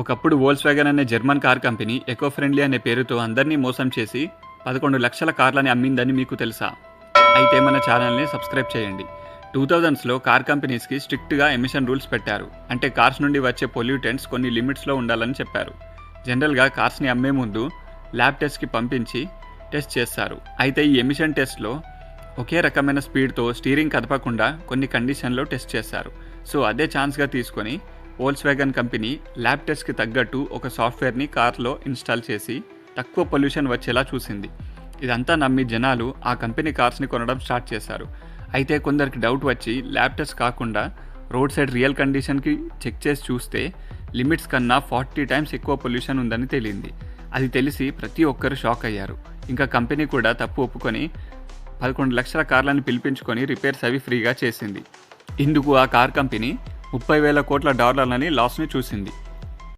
ఒకప్పుడు Volkswagen అనే German car company eco friendly అనే పేరుతో అందరినీ మోసం చేసి పదకొండు లక్షల కార్లని అమ్మిందని మీకు తెలుసా? అయితే మన ఛానల్ని సబ్స్క్రైబ్ చేయండి. టూ థౌజండ్స్లో కార్ కంపెనీస్కి స్ట్రిక్ట్గా ఎమిషన్ రూల్స్ పెట్టారు. అంటే కార్స్ నుండి వచ్చే పొల్యూటెంట్స్ కొన్ని లిమిట్స్లో ఉండాలని చెప్పారు. జనరల్గా కార్స్ని అమ్మే ముందు ల్యాబ్ టెస్ట్కి పంపించి టెస్ట్ చేస్తారు. అయితే ఈ ఎమిషన్ టెస్ట్లో ఒకే రకమైన స్పీడ్తో స్టీరింగ్ కదపకుండా కొన్ని కండిషన్లో టెస్ట్ చేస్తారు. సో అదే ఛాన్స్గా తీసుకొని వోల్స్ వ్యాగన్ కంపెనీ ల్యాబ్ టెస్ట్కి తగ్గట్టు ఒక సాఫ్ట్వేర్ని కార్లో ఇన్స్టాల్ చేసి తక్కువ పొల్యూషన్ వచ్చేలా చూసింది. ఇదంతా నమ్మి జనాలు ఆ కంపెనీ కార్స్ని కొనడం స్టార్ట్ చేశారు. అయితే కొందరికి డౌట్ వచ్చి ల్యాబ్ టెస్ట్ కాకుండా రోడ్ సైడ్ రియల్ కండిషన్కి చెక్ చేసి చూస్తే లిమిట్స్ కన్నా ఫార్టీ టైమ్స్ ఎక్కువ పొల్యూషన్ ఉందని తేలింది. అది తెలిసి ప్రతి ఒక్కరు షాక్ అయ్యారు. ఇంకా కంపెనీ కూడా తప్పు ఒప్పుకొని పదకొండు లక్షల కార్లను పిలిపించుకొని రిపేర్స్ అవి ఫ్రీగా చేసింది. ఇందుకు ఆ కార్ కంపెనీ ముప్పై వేల కోట్ల డాలర్లని లాస్ని చూసింది.